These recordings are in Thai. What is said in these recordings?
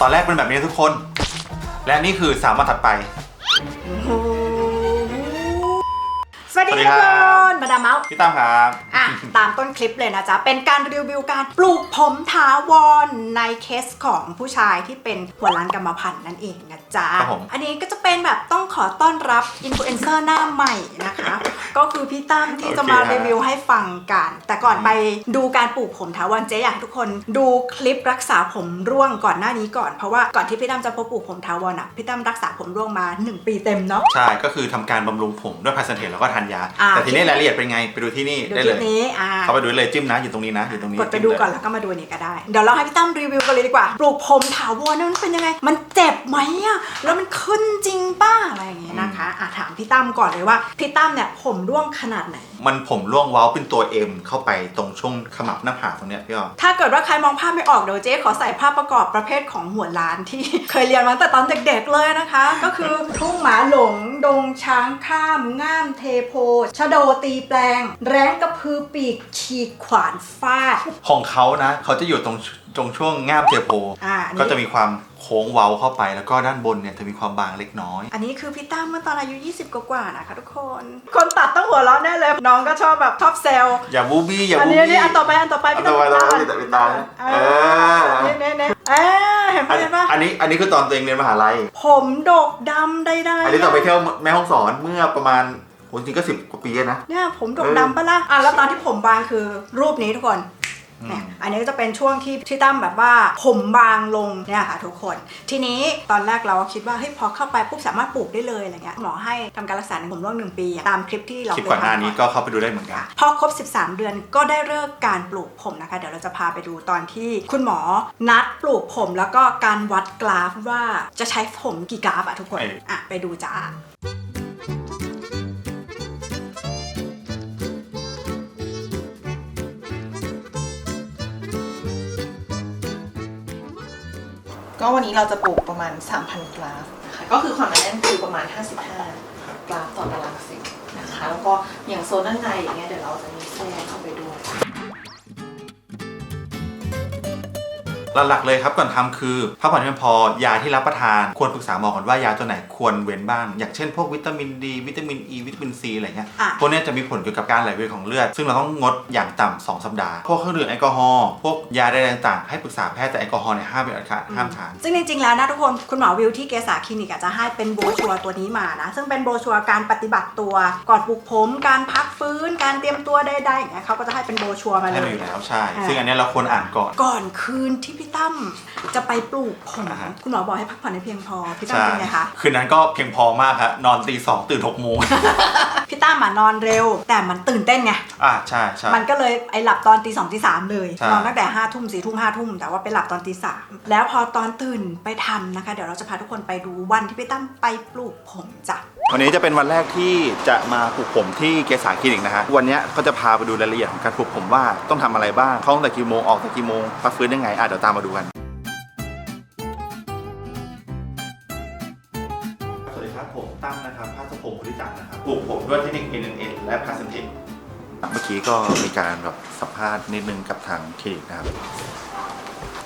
ตอนแรกเป็นแบบนี้ทุกคน และนี่คือสามวันถัดไป วัสดีสวัสดีทุคกรับคนมาดามเมาส์พี่ตั้มครับอะตามต้นคลิปเลยนะจ๊ะ เป็นการรีวิวการปลูกผมถาวรในเคสของผู้ชายที่เป็นหัวล้านกรรมพันธุ์นั่นเองนะจ๊ะครับผมอันนี้ก็จะเป็นแบบต้องขอต้อนรับอินฟลูเอนเซอร์หน้าใหม่นะคะ ก็คือพี่ตั้มที่จะมารีวิวให้ฟังกัน แต่ก่อนไปดูการปลูกผมถาวรเจ๊อยากให้ทุกคนดูคลิปรักษาผมร่วงก่อนหน้านี้ก่อน เพราะว่าก่อนที่พี่ตั้มจะพบปลูกผมถาวรอะพี่ตั้มรักษาผมร่วงมา 1 ปีเต็มเนาะใช่ก็คือทำการบำรุงผมด้วยพาสเทนแล้วก็ทานยาอ่า แต่ทีนี้รายละเอียดเป็นไงไปดูที่นี่ดูได้คเลลิปย นี้อ่า เข้าไปดูเลยจิ้มนะอยู่ตรงนี้นะอยู่ตรงนี้กดไปดูก่อนจิ้มเลยแล้วก็มาดูนี่ก็ได้ เดี๋ยวเราให้พี่ตั้มรีวิวกันเลยดีกว่า ปลูกผมถาวรเนี่ยมันเป็นยังไง มันเจ็บไหมอะแล้วมันขึ้นจริงป้าอะไรอย่างเงี้ยนะคะอะถามพี่ตั้มก่อนเลยว่าพี่ตั้มเนี่ยผมร่วงขนาดไหน มันผมร่วงเว้าเป็นตัว M เข้าไปตรงช่วงขมับหน้าผากตรงเนี้ยพี่อ้อถ้าเกิดว่าใครมองภาพไม่ออกเดี๋ยวเจ๊ขอใส่ภาพประกอบประเภทของหัวล้านที่ เคยเรียนมาตั้งแต่ตอนเด็กๆเลยนะคะ ก็คือทุ่งหมาหลง ดงช้างข้าม ง่ามเทโพชะโดตีแปลง แร้งกระพือปีกฉีกขวานฟาด ของเขานะ เขาจะอยู่ตรงตรงช่วงง่ามเทโพ อ่าอันนี้ ก็จะมีความโค้งเว้าเข้าไป แล้วก็ด้านบนเนี่ยจะมีความบางเล็กน้อย อันนี้คือพี่ตั้มเมื่อตอนอายุ 20 กว่าๆนะคะทุกคน คนตัดต้องหัวเราะแน่เลย น้องก็ชอบแบบชอบเซลอย่าบูบี้อย่าอันบูนี้อันบี้นี้อันต่อไปอันต่อไปอันพี่ต่ตั้อมไปเราตั้จะปิดตาเอเอออเน่เน่เน่เออเห็นปะเห็นปะอันนี้อันนี้คือตอนตัวเองเรียนมหาลัย ผมดกดำได้ได้อันนี้ตอนไปเที่ยวแม่ห้องสอนเมื่อประมาณ โหจริงก็สิบกว่าปีแล้วนะ เนี่ยผมดกเออดำปะล่ะอะแล้วตอนที่ผมบางคือรูปนี้ทุกคนอืมเนี่ยอันนี้ก็จะเป็นช่วงที่ที่ตั้มแบบว่าผมบางลงเนี่ยค่ะทุกคน ทีนี้ตอนแรกเราก็คิดว่าเฮ้ยพอเข้าไปปุ๊บสามารถปลูกได้เลยอะไรเงี้ยหมอให้ทำการรักษาในผมร่วงหนึ่งปีตามคลิปที่เราคลิปเคยก่อนหน้าทำนี้ก็เข้าไปดูได้เหมือนกัน พอครบ 13 เดือนก็ได้เลิกการปลูกผมนะคะ เดี๋ยวเราจะพาไปดูตอนที่คุณหมอนัดปลูกผมแล้วก็การวัดกราฟว่าจะใช้ผมกี่กราฟอะทุกคนเอออะไปดูจ้า ก็วันนี้เราจะปลูกประมาณ 3,000 กราฟนะคะก็คือความหนาแน่นคือประมาณ 55 กราฟต่อตารางเซนนะคะ แล้วก็อย่างโซนด้านในอย่างเงี้ยเดี๋ยวเราจะมีแทรกเข้าไปด้วย หลักๆเลยครับก่อนทำคือพักผ่อนให้เพียงพอยาที่รับประทาน ควรปรึกษาหมอก่อนว่ายาตัวไหนควรเว้นบ้าง อย่างเช่นพวกวิตามินดี วิตามินอีวิตามินซีอะไรเงี้ยอะพวกเนี้ยจะมีผลเกี่ยวกับการไหลเวียนของเลือด ซึ่งเราต้องงดอย่างต่ำสองสัปดาห์พวกเครื่องดื่มแอลกอฮอล์พวกยาใดๆต่างๆให้ปรึกษาแพทย์แต่แอลกอฮอล์เนี่ยห้ามเป็นอันขาดห้ามทานซึ่งจริงๆแล้วนะทุกคนคุณหมอวิวที่เกษาคลินิกอะจะให้เป็นโบรชัวร์ตัวนี้มานะซึ่งเป็นโบรชัวร์การปฏิบัติตัวก่อนปลูกผมการพักฟื้นการเตรียมตัวใดๆอย่างเงี้ยเขาก็จะให้เป็นโบรชัวร์มาเลให้มายอยู่แล้วใช่อ่าซึ่งอันเนี้ยเราควรอ่านก่อนก่อนคืนที่พี่ตั้มจะไปปลูกผม อ่าฮะ คุณหมอบอกให้พักผ่อนให้เพียงพอ พี่ตั้มใช่เป็นไงคะ คืนนั้นก็เพียงพอมากครับนอนตีสองตื่นหกโมง พี่ตั้มอะนอนเร็ว แต่มันตื่นเต้นไง อ่าใช่ใช่ มันก็เลยไอหลับตอนตีสองตีสามเลย ใช่ นอนตั้งแต่ห้าทุ่มสี่ทุ่มห้าทุ่มแต่ว่าไปหลับตอนตีสามแล้วพอตอนตื่นไปทำนะคะ เดี๋ยวเราจะพาทุกคนไปดูวันที่พี่ตั้มไปปลูกผมจ้ะ วันนี้จะเป็นวันแรกที่จะมาปลูกผมที่เกษาคลินิกนะฮะ วันเนี้ยเขาจะพาไปดูรายละเอียดของการปลูกผมว่าต้องทำอะไรบ้าง เข้าตั้งแต่กี่โมงออกแต่กี่โมงพักฟื้นยังไงอะเดี๋ยวตามมาดูกัน สวัสดีครับผมตั้มนะครับภาสพงศ์บริจักษ์นะครับปลูกผมด้วยเทคนิค NNN และ p a s s e n t e เมื่อกี้ก็มีการแบบสัมภาษณ์นิดนึงกับทางคลินิกนะครับ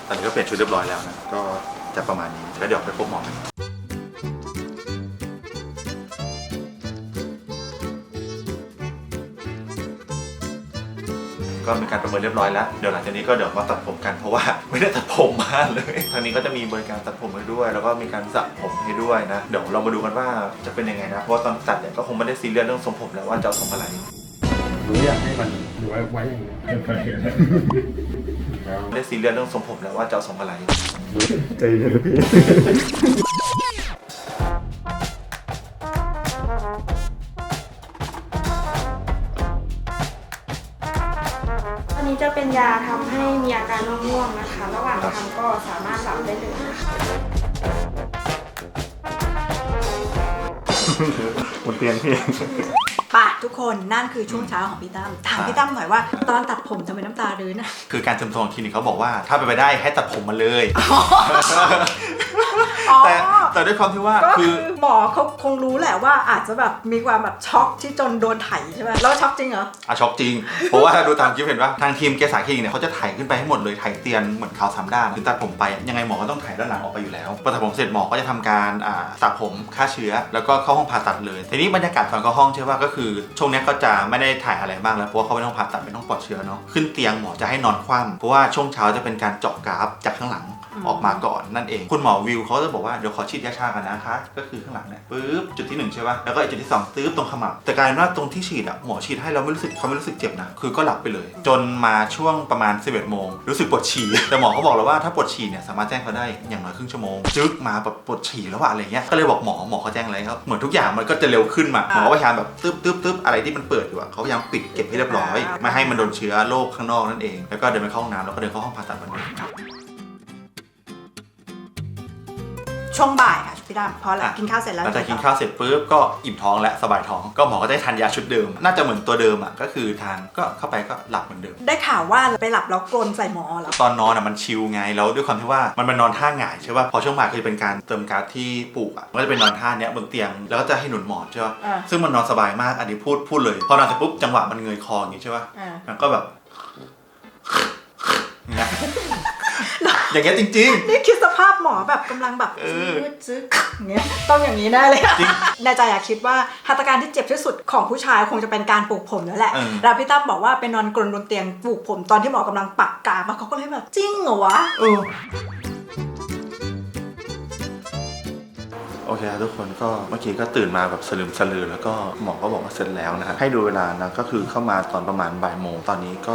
ตอนนี้ก็เปลี่ยนชุดเรียบร้อยแล้วนะ ก็จะประมาณนี้แล้วเดี๋ยวไปพบหมอกัน ก็มีการประเมินเรียบร้อยแล้ว เดี๋ยวหลังจากนี้ก็เดี๋ยวมาตัดผมกันเพราะว่าไม่ได้ตัดผมมาเลยทางนี้ก็จะมีบริการตัดผมให้ด้วย แล้วก็มีการสระผมให้ด้วยนะ เดี๋ยวเรามาดูกันว่าจะเป็นยังไงนะ เพราะว่าตอนตัดเนี่ยก็คงไม่ได้ซีเรียสเรื่องทรงผมแล้วว่าจะเอาทรงอะไรหนูอยากให้มันหนูไว้ไว้อย่างนี้เคยเห็นแล้วไม่ได้ซีเรียสเรื่องทรงผมแล้วว่าจะเอาทรงอะไรใจเย็นพี่าการง่วงๆนะคะ ระหว่างทำก็สามารถหลับได้เลยนะคะบนเตียงพี่ป่ะทุกคนนั่นคือช่วงเช้าของพี่ตั้มถามพี่ตั้มหน่อยว่า ตอนตัดผมทำไมน้ำตารื้นอะคือการเติมทรงคลินิกเขาบอกว่า ถ้าไปนไปได้ให้ตัดผมมาเลยออ๋อ แต่แต่ด้วยความที่ว่าก็คืคืออหมอเขาคงรู้แหละว่าอาจจะแบบมีความแบบช็อกที่จนโดนไถใช่ไหมแล้วช็อกจริงเหรออะช็อกจริง เพราะว่าดูตามคลิปเห็นว่าทางทีมเกสาคลินิกเนี่ยเขาจะไถขึ้นไปให้หมดเลยไถเตียนเหมือนเขาวสามด้านคือตัดผมไปยังไงหมอก็ต้องไถด้านหลังออกไปอยู่แล้วพอตัดผมเสร็จหมอก็จะทำการอ่าสระผมฆ่าเชื้อ แล้วก็เข้าห้องผ่าตัดเลยทีนี้บรรยากาศตอนเข้าห้องใช่ป่ะก็คือช่วงเนี้ยก็จะไม่ได้ถ่ายอะไรบ้างแล้วเพราะว่าเขาไม่ต้องผ่าตัดไม่ต้องปลอดเชื้อเนาะขึ้นเตียงหมอจะให้นอนคว่ำเพราะว่าช่วงเช้าจะเป็นการเจาะกราฟจากข้างหลัง อืมออกมาก่อนนั่นเอง คุณหมอวิวเขาจะบอกว่าเดี๋ยวขอฉีดยาชากันนะคะก็คือข้างหลังเนี่ยปึ๊บจุดที่หนึ่งใช่ป่ะแล้วก็อีกจุดที่สองตื้บตรงขมับแต่กลายเป็นว่าตรงที่ฉีดอะหมอฉีดให้เราไม่รู้สึกเขาไม่รู้สึกเจ็บนะคือก็หลับไปเลย จนมาช่วงประมาณ 11โมงรู้สึกปวดฉี่แต่หมอเขาบอกแล้วว่าถ้าปวดฉี่เนี่ยสามารถแจ้งเขาได้อย่างน้อยครึ่งชั่วโมงจึ๊กมาแบบปวดฉี่แล้วอะอะไรเงี้ยก็เลยบอกหมอหมอเขาแจ้งอะไรครับเหมือนทุกอย่างมันก็จะเร็วขึ้นมาหมอก็พยายามแบบตึ๊บตึ๊บตึ๊บอะไรที่มันเปิดอยู่อะเขาพยายามปิดเก็บให้เรียบร้อยไม่ให้มันโดนเชื้อโรคข้างนอกนั่นเองแล้วก็เดินไปเข้าห้องน้ำแล้วก็เดินเข้าห้องผ่าตัดเหมือน ช่วงบ่ายค่ะพี่ดำพอหลังอะ กินข้าวเสร็จแล้วหลังจากกินข้าวเสร็จปุ๊บก็อิ่มท้องและสบายท้อง ก็หมอก็ได้ทานยาชุดเดิม น่าจะเหมือนตัวเดิมอะก็คือทานก็เข้าไปก็หลับเหมือนเดิม ได้ข่าวว่าไปหลับแล้วกลนใส่หมอเหรอ ตอนนอนอะมันชิลไงแล้วด้วยความที่ว่ามันเป็นนอนท่าหงายใช่ป่ะพอช่วงบ่ายก็จะเป็นการเติมก๊าซที่ปุอะมันก็จะเป็นนอนท่าเนี้ยบนเตียงแล้วก็จะให้หนุนหมอนใช่ป่ะอ่า ซึ่งมันนอนสบายมากอันนี้พูดพูดเลยพอนอนเสร็จปุ๊บจังหวะมันเงยคออย่างงี้ใช่ป่ะอ่ามันก็แบบอย่างเงี้ย อย่างเงี้ยจริง นี่คิดสภาพหมอแบบกำลังแบบเออซึกซึกอย่างเงี้ยต้องอย่างนี้แน่เลยจริงในใจอยากคิดว่าหัตถการที่เจ็บที่สุดของผู้ชายคงจะเป็นการปลูกผมแล้วแหละเออ แล้วพี่ตั้มบอกว่าเป็นนอนกรนบนเตียงปลูกผมตอนที่หมอกำลังปักกามาเขาก็เลยแบบจริงเหรอวะ ๆเออ อเคครับทุกคนก็เมื่อกี้ก็ตื่นมาแบบสลืมสลือแล้วก็หมอก็บอกว่าเสร็จแล้วนะครับให้ดูเวลานะก็คือเข้ามาตอนประมาณบ่ายโมงตอนนี้ก็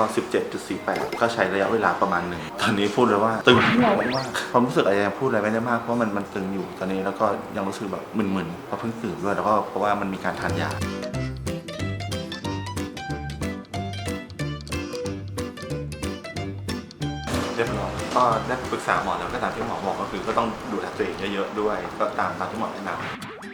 17.48 ก็ใช้ระยะเวลาประมาณหนึ่งตอนนี้พูดเลยว่าตึงมากความรู้สึกอะไรยังพูดอะไรไม่ได้มากเพราะมันมันตึงอยู่ตอนนี้แล้วก็ยังรู้สึกแบบมึนๆเพราะเพิ่งตื่นด้วยแล้วก็เพราะว่ามันมีการทานยา ก็ได้ปรึกษาหมอแล้วก็ตามที่หมอบอกก็คือก็ต้องดูแลตัวเองเยอะๆด้วย ก็ตามตามที่หมอแนะนำ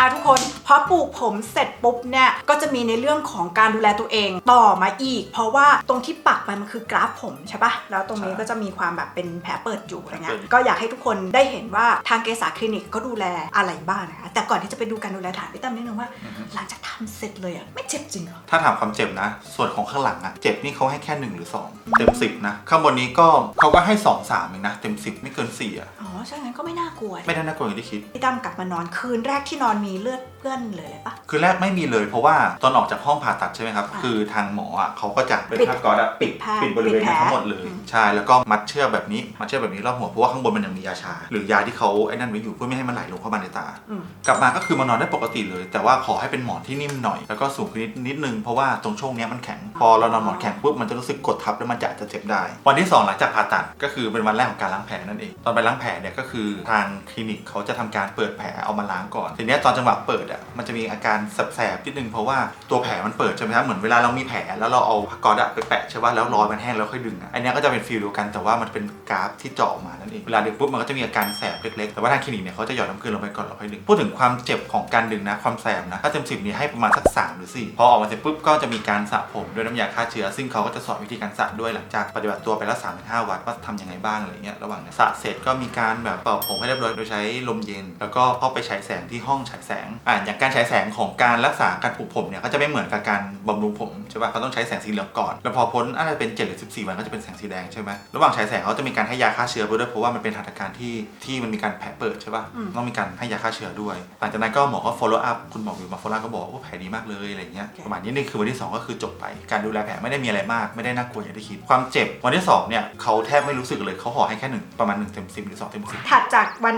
อะทุกคนพอปลูกผมเสร็จปุ๊บเนี่ยก็จะมีในเรื่องของการดูแลตัวเองต่อมาอีก เพราะว่าตรงที่ปักไปมันคือกราฟผมใช่ปะแล้วตรงนี้ใช่ก็จะมีความแบบเป็นแผลเปิดอยู่อะไรเงี้เปิยดก็อยากให้ทุกคนได้เห็นว่าทางเกษาคลินิกก็ดูแลอะไรบ้างนะคะแต่ก่อนที่จะไปดูการดูแลถามพี่ตั้มนิดนึงว่า หลังจากทำเสร็จเลยอะไม่เจ็บจริงเหรอ ถ้าถามความเจ็บนะ ส่วนของข้างหลังอะเจ็บนี่เขาให้แค่หนึ่งหรือสองเต็มสิบนะ ข้างบนนี้ก็เขาก็ให้สองสามเองนะ เต็มสิบไม่เกินสี่อะอ๋อ ใช่งั้นก็ไม่น่ากลัวไม่ได้น่ากลัวอย่างที่คิด พี่ตั้มกลับมานอนคืนแรกที่นอนมีเลือดเปื้อนเลยเลยปะ คือแรกไม่มีเลยเพราะว่าตอนออกจากห้องผ่าตัดใช่ไหมครับอ่าคือทางหมออะเขาก็จะเป็นปิดผ้าก๊อซอะปิดผ้าปิดบริเวณปิดแผลทั้งหมดเลย อืม ใช่ แล้วก็มัดเชือกแบบนี้ มัดเชือกแบบนี้รอบหัว เพราะว่าข้างบนมันยังมียาชา หรือยาที่เขาไอ้นั่นไว้อยู่เพื่อไม่ให้มันไหลลงเข้ามาในตา อืม กลับมาก็คือมานอนได้ปกติเลย แต่ว่าขอให้เป็นหมอนที่นิ่มหน่อย แล้วก็สูงขึ้นนิดนิดนึง เพราะว่าตรงช่วงเนี้ยมันแข็ง พอเรานอนหมอนแข็งปุ๊บมันจะรู้สึกกดทับแล้วมันจะอาจจะเจ็บได้ วันที่สองหลังจากผ่าตัดก็คือเป็นวันแรกของการล้างแผลนั่นเอง ตอนไปล้างแผลเนี่ยก็คือทางคลินิกเขาจะทำการเปิดแผลเอามาล้างก่อนทีนี้ตอนจังหวะเปิดอะมันจะมีอาการแสบๆนิดนึงเพราะว่าตัวแผลมันเปิดใช่ไหมครับเหมือนเวลาเรามีแผลแล้วเราเอาผ้าก๊อซอะไปแปะใช่ป่ะแล้วรอยมันแห้งแล้วค่อยดึงอะอันนี้ก็จะเป็นฟีลเดียวกันแต่ว่ามันเป็นกราฟที่เจาะออกมานั่นเองเวลาดึงปุ๊บมันก็จะมีอาการแสบเล็กๆแต่ว่าทางคลินิกเนี่ยเขาจะหยอดน้ำเกลือลงไปก่อนแล้วค่อยดึงพูดถึงความเจ็บของการดึงนะความแสบนะถ้าเต็มสิบนี่ให้ประมาณสัก3หรือ4พอออกมาเสร็จปุ๊บก็จะมีการสระผมด้วยน้ำยาฆ่าเชื้อ ซึ่งเขาก็จะสอนวิธีการสระด้วยหลังจากปฏิบัติตัวไปแล้ว3าถึงหวันว่าทำยังไงบ้างอะไรเงี้ยระหว่างสระเสร็จก็มีการแบบเป่าผมให้เรียบร้อยโดยใช้ลมเย็น แล้วก็เข้าไปฉายแสงที่ห้องฉายแสงอ่าอย่างการฉายแสงของการรักษาการปลูกผมเนี่ยก็จะไม่เหมือนกับการบำรุงผมใช่ป่ะเขาต้องใช้แสงสีเหลืองก่อนแล้วพอพ้นอะไรเป็น7หรือ14 วันก็จะเป็นแสงสีแดงใช่ไหมระหว่างฉายแสงเขาจะมีการให้ยาฆ่าเชื้อไปด้วยเพราะว่ามันเป็นหัตถการที่ที่มันมีการแผลเปิดใช่ป่ะอืมต้องมีการให้ยาฆ่าเชื้อด้วย หลังจากนั้นก็หมอก็ follow up คุณหมอวิวมา follow up ก็บอกว่าโอ้แผลดีมากเลยอะไรเงี้ยประมาณนี้นี่คือวันที่สองก็คือจบไป การดูแลแผลไม่ได้มีอะไรมากไม่ได้น่ากลัวอย่างที่คิดความเจ็บวันที่สองเนี่ยเขาแทบไม่รู้สึกเลยเขาขอให้แค่หนึ่งประมาณหนึ่งเต็มสิบหรือสองเต็มสิบถัดจากวัน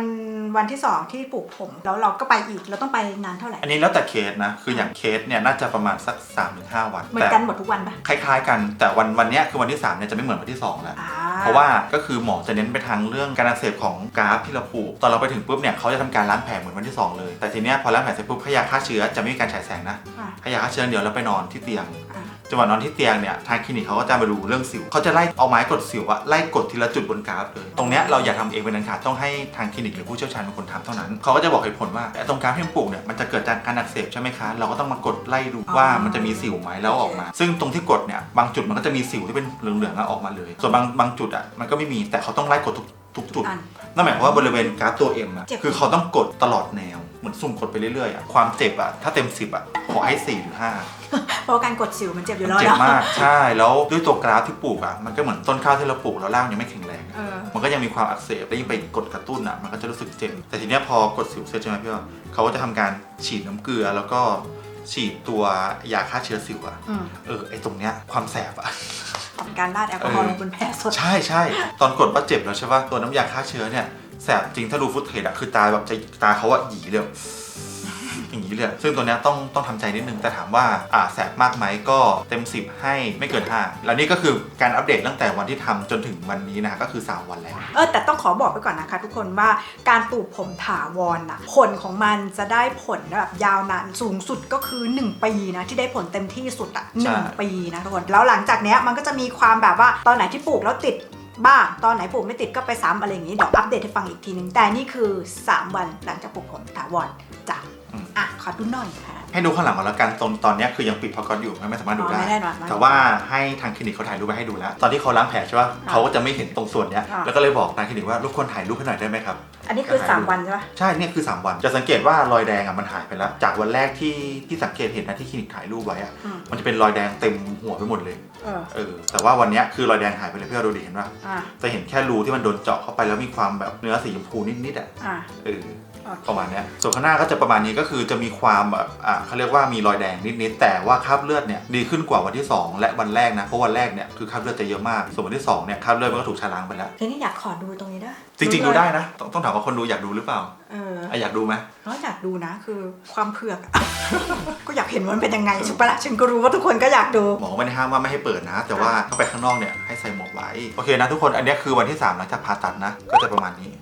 วันที่สองที่ปลูกผมแล้วเราก็ไปอีกเราต้องไปนานเท่าไหร่ อันนี้แล้วแต่เคสนะ คืออย่างเคสเนี่ยน่าจะประมาณสัก3าถึงหวันเหมือนแต่กันหมดทุกวันปะคล้ายๆกันแต่วันวันเนี้ยคือวันที่3เนี่ยจะไม่เหมือนวันที่2แล้ว อ่เพราะว่าก็คือหมอจะเน้นไปทางเรื่องการอักเสบของกราฟที่เราผูก ตอนเราไปถึงปุ๊บเนี่ยเขาจะทำการล้างแผลเหมือนวันที่2เลย แต่ทีเนี้ยพอล้างแผลเสร็จปุ๊บให้ยาฆ่าเชื้อจะไม่มีการฉายแสงนะอะให้ยาฆ่าเชื้ออย่างเดียวแล้วไปนอนที่เตียง อะ จังหวะนอนที่เตียงเนี่ยทางคลินิกเขาก็จะมาดูเรื่องสิวเขาจะไล่เอาไม้กดสิวอะไล่กดทีละจุดบนกราฟเลยตรงเนี้ยเราอย่าทำเองเป็นอันขาดต้องให้ทางคลินิกหรือผู้เชี่ยวชาญเป็นคนทำเท่านั้นเขาก็จะบอกเหตุผลว่าไอ้ตรงกราฟที่มันปลูกเนี่ยมันจะเกิดจากการอักเสบใช่ไหมคะเราก็ต้องมากดไล่ดูว่ามันจะมีสิวไหมแล้วออกมา ซึ่งตรงที่กดเนี่ยบางจุดมันก็จะมีสิวที่เป็นเหลืองๆอะออกมาเลย ส่วนบางบางจุดอะมันก็ไม่มีแต่เขาต้องไล่กดทุก ทุกจุด อัน นั่นหมายความว่าบริเวณกราฟตัว M อะเจ็บ คือเขาต้องกดตลอดแนว เหมือนซุ่มกดไปเรื่อยๆอะความเจ็บอะถ้าเต็ม 10อะขอให้ 4 หรือ 5 เพราะว่าการกดสิวมันเจ็บอยู่แล้วเจ็บเนาะมาก ใช่ แล้วด้วยตัวกราฟที่ปลูกอะมันก็เหมือนต้นข้าวที่เราปลูกแล้วรากยังไม่แข็งแรง เออ มันก็ยังมีความอักเสบแล้วยิ่งไปกดกระตุ้นอะมันก็จะรู้สึกเจ็บแต่ทีเนี้ยพอกดสิวเสร็จใช่ไหมพี่ว่าเขาก็จะทำการฉีดน้ำเกลือแล้วก็ฉีดตัวยาฆ่าเชื้อสิวอะอืม เออไอตรงเนี้ยความแสบอะ ของการราดแอลกอฮอล์ลงบนแผลสด ใช่ใช่ตอนกดว่าเจ็บแล้วใช่ป่ะตัวน้ำยาฆ่าเชื้อเนี่ยแสบจริงถ้าดูฟุตเทจอะคือตาแบบจะตาเขาอะหยีเลย อย่างนี้เลย ซึ่งตัวเนี้ยต้องต้องทำใจนิดนึงแต่ถามว่าอ่าแสบมากไหมก็เต็ม 10 ให้ไม่เกิน5แล้วนี่ก็คือการอัปเดตตั้งแต่วันที่ทำจนถึงวันนี้นะฮะก็คือ 3 วันแล้ว เออแต่ต้องขอบอกไปก่อนนะคะ ทุกคนว่าการปลูกผมถาวรน่ะผลของมันจะได้ผลแบบยาวนานสูงสุดก็คือ 1 ปีนะที่ได้ผลเต็มที่สุดอะหใช่นึ่งปีนะทุกคนแล้วหลังจากเนี้ยมันก็จะมีความแบบว่าตอนไหนที่ปลูกแล้วติดบ้างตอนไหนปลูกไม่ติดก็ไปซ้ำอะไรอย่างนี้เดี๋ยวอัปเดตให้ฟังอีกทีนึงแต่นี่คือ 3 วันหลังจากปลูกผมถาวรจ้ะ อะ ขอดูหน่อยค่ะ ให้ดูข้างหลังก่อนแล้วกันตอนตอนเนี้ยคือยังปิดพอกอนอยู่ไม่สามารถดูอ๋อได้ไม่ได้หรอไม่ได้แต่ว่าให้ทางคลินิกเขาถ่ายรูปไปให้ดูแล้ว ตอนที่เขาล้างแผลใช่ป่ะเขาก็จะไม่เห็นตรงส่วนเนี้ย อ่า แล้วก็เลยบอกทางคลินิกว่ารบกวนถ่ายรูปให้หน่อยได้ไหมครับ อันนี้คือ 3 วันใช่ปะใช่เนี่ยคือ 3 วันจะสังเกตว่ารอยแดงอะมันหายไปแล้ว จากวันแรกที่ที่สังเกตเห็นนะที่คลินิกถ่ายรูปไว้อะอืมมันจะเป็นรอยแดงเต็มหัวไปหมดเลยเออเออแต่ว่าวันเนี้ยคือรอยแดงหายไปเลยพี่เราดูดิเห็นป่ะอะจะเห็นแค่รูที่มันโดนเจาะเข้าไปแล้วมีความแบบเนื้อสีชมพูนิดๆอะอะเออโอเค ประมาณเนี้ยส่วนข้างหน้าก็จะประมาณนี้ก็คือจะมีความแบบอ่าเขาเรียกว่ามีรอยแดงนิดๆแต่ว่าคราบเลือดเนี่ยดีขึ้นกว่าวันที่ 2 และวันแรกนะเพราะวันแรกเนี่ยคือคราบเลือดจะเยอะมากส่วนวันที่สองเนี่ยคราบเลือดมันก็ถูกชะล้างไปแล้วทีนี้อยากขอดูตรงนี้ด้วยจริงๆดูได้นะ ต้องต้องถามว่าคนดูอยากดูหรือเปล่าเอออะอยากดูไหมน้อยอยากดูนะคือความเผือกอะก็อยากเห็นว่ามันเป็นยังไงใช่ปะล่ะฉันก็รู้ว่าทุกคนก็อยากดูหมอไม่ได้ห้ามว่าไม่ให้เปิดนะ แต่ว่าเข้าไปข้างนอกเนี่ยให้ใส่หมวกไว้โอเคนะทุกคนอันเนี้ยคือวันที่3หลังจากผ่าตัดนะก็จะประมาณนี้อืมว่าดูดี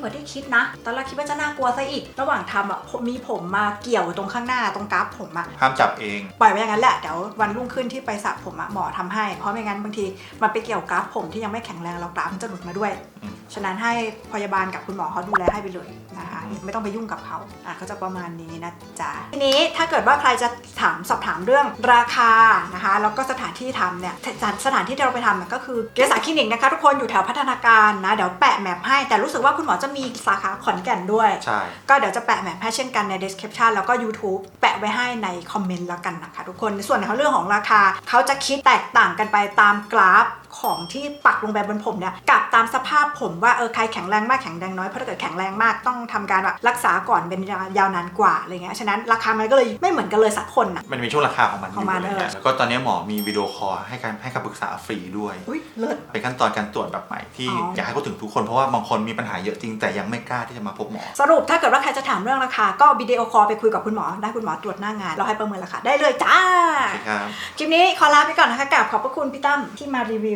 กว่าที่คิดนะ ตอนแรกคิดว่าจะน่ากลัวซะอีก ระหว่างทำอะผมมีผมมาเกี่ยวตรงข้างหน้าตรงกราฟผมอะห้ามจับเอง ปล่อยไว้อย่างนั้นแหละ เดี๋ยววันรุ่งขึ้นที่ไปสระผมอะหมอทำให้ เพราะไม่งั้นบางทีมันไปเกี่ยวกราฟผมที่ยังไม่แข็งแรงแล้วกราฟมันจะหลุดมาด้วยอืมฉะนั้นให้พยาบาลกับคุณหมอเขาดูแลให้ไปเลยนะคะ ไม่ต้องไปยุ่งกับเขาอะก็จะประมาณนี้นะจ๊ะทีนี้ถ้าเกิดว่าใครจะถามสอบถามเรื่องราคานะคะแล้วก็สถานที่ทำเนี่ยสถานสถานที่ที่เราไปทำเนี่ยก็คือเกษาคลินิกนะคะทุกคนอยู่แถวพัฒนาการนะเดี๋ยวแปะแมปให้แต่รู้สึกว่าคุณหมอจะมีสาขาขอนแก่นด้วย ใช่ ก็เดี๋ยวจะแปะแมปให้เช่นกันใน description แล้วก็ YouTube แปะไว้ให้ในคอมเมนต์แล้วกันนะคะทุกคนในส่วนของเรื่องของราคาเขาจะคิดแตกต่างกันไปตามกราฟของที่ปักลงไปบนผมเนี่ยกับตามสภาพผมว่าเออใครแข็งแรงมากแข็งแรงน้อยเพราะถ้าเกิดแข็งแรงมากต้องทำการแบบรักษาก่อนเป็นยาวนานกว่าอะไรเงี้ยฉะนั้นราคามันก็เลยไม่เหมือนกันเลยสักคนอะมันมีช่วงราคาของมันอขอยู่งมันอะไรเงี้ยเออแล้วก็ตอนนี้หมอมีวิดีโอคอลให้การให้คำปรึกษาฟรีด้วยอุ้ยเลิศเป็นขั้นตอนการตรวจแบบใหม่ที่อ๋อออยากให้พูดถึงทุกคนเพราะว่าบางคนมีปัญหาเยอะจริงแต่ยังไม่กล้าที่จะมาพบหมอ สรุปถ้าเกิดว่าใครจะถามเรื่องราคาก็วิดีโอคอลไปคุยกับคุณหมอได้คุณหมอตรวจหน้างาน เราให้ประเมินราคาได้เลยจ้าโอเคครับคลิปนี้ขอลาไปก่อนนะคะกราบขอบพระคุณพี่ตั้มที่มารีวิว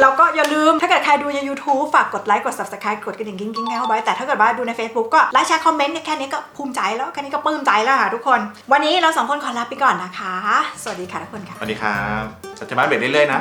แล้วก็อย่าลืมถ้าเกิดใครดูใน YouTube ฝากกดไลค์กด Subscribe กดกระดิ่งกิ้งกิ้งเข้าไว้ แต่ถ้าเกิดว่าดูใน Facebook ก็ไลค์แชร์คอมเมนต์เนี่ยแค่นี้ก็ภูมิใจแล้ว แค่นี้ก็ปลื้มใจแล้วค่ะทุกคน วันนี้เราสองคนขอลาไปก่อนนะคะ สวัสดีค่ะทุกคนค่ะ สวัสดีครับสัจจมาเบรดเรื่อยๆนะ